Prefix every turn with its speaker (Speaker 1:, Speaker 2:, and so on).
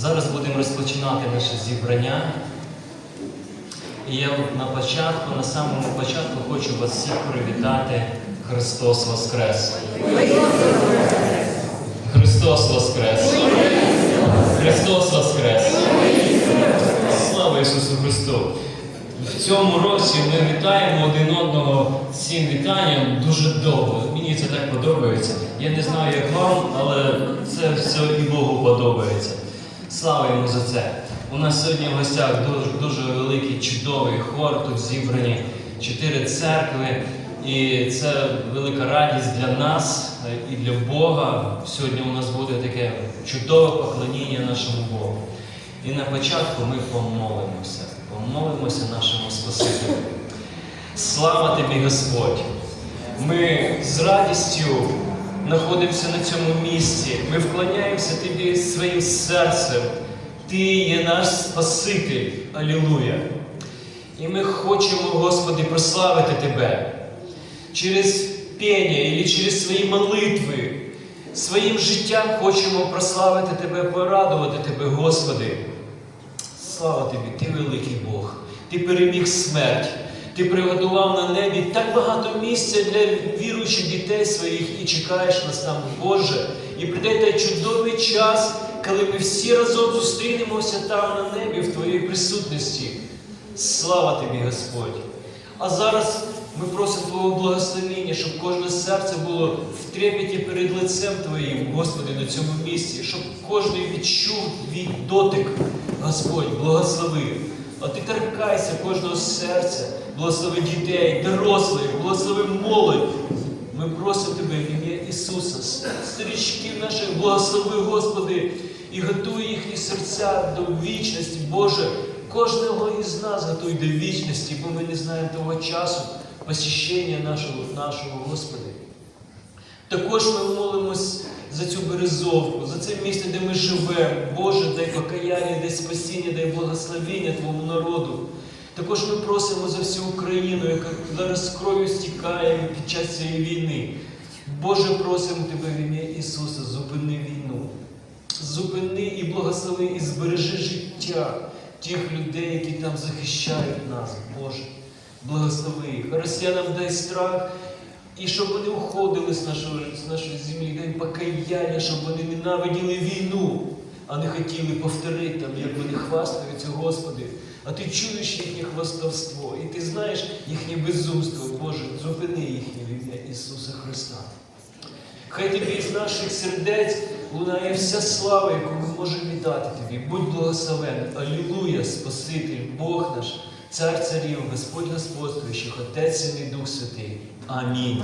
Speaker 1: Зараз будемо розпочинати наше зібрання. І я на початку, на самому початку хочу вас всіх привітати. Христос Воскрес! Христос Воскрес! Христос Воскрес! Слава Ісусу Христу! В цьому році ми вітаємо один одного цим вітанням дуже довго. Мені це так подобається. Я не знаю, як вам, але це все і Богу подобається. Слава йому за це. У нас сьогодні в гостях дуже, дуже великий чудовий хор. Тут зібрані чотири церкви. І це велика радість для нас е, і для Бога. Сьогодні у нас буде таке чудове поклоніння нашому Богу. І на початку ми помолимося. Помолимося нашому Спасителю. Слава тобі, Господь! Ми з радістю знаходимося на цьому місці. Ми вклоняємося тобі своїм серцем. Ти є наш Спаситель. Алілуя! І ми хочемо, Господи, прославити Тебе через пення і через свої молитви. Своїм життям хочемо прославити Тебе, порадувати Тебе, Господи. Слава Тобі, Ти великий Бог, Ти переміг смерть, Ти приготував на небі так багато місця для віруючих дітей своїх і чекаєш нас там, Боже. І прийде той чудовий час, коли ми всі разом зустрінемося там на небі в Твоїй присутності. Слава Тобі, Господь! А зараз ми просимо Твого благословення, щоб кожне серце було в трепеті перед лицем Твоїм, Господи, на цьому місці, щоб кожен відчув твій дотик, Господь, благослови. А ти торкайся кожного серця, благослови дітей, дорослих, благослови молодь. Ми просимо Тебе в ім'я Ісуса, старичків наших, благослови, Господи, і готуй їхні серця до вічності, Боже. Кожного із нас готуй до вічності, бо ми не знаємо того часу посіщення нашого, нашого Господи. Також ми цю березовку, за це місце, де ми живемо. Боже, дай покаяння, дай спасіння, дай благословення Твому народу. Також ми просимо за всю Україну, яка зараз кров'ю стікає під час цієї війни. Боже, просимо Тебе в ім'я Ісуса, зупини війну. Зупини і благослови, і збережи життя тих людей, які там захищають нас, Боже. Благослови їх. Росіянам дай страх, і щоб вони уходили з нашої, з нашої землі, дай покаяння, щоб вони ненавиділи війну, а не хотіли повторити там, як вони хвастаються, Господи. А ти чуєш їхнє хвастовство, і ти знаєш їхнє безумство, Боже, зупини їхнє в ім'я Ісуса Христа. Хай тобі із наших сердець лунає вся слава, яку ми можемо віддати тобі. Будь благословений. Алілуя, Спаситель, Бог наш, Цар царів, Господь господствуючих, Отець Син і Дух Святий. Амінь.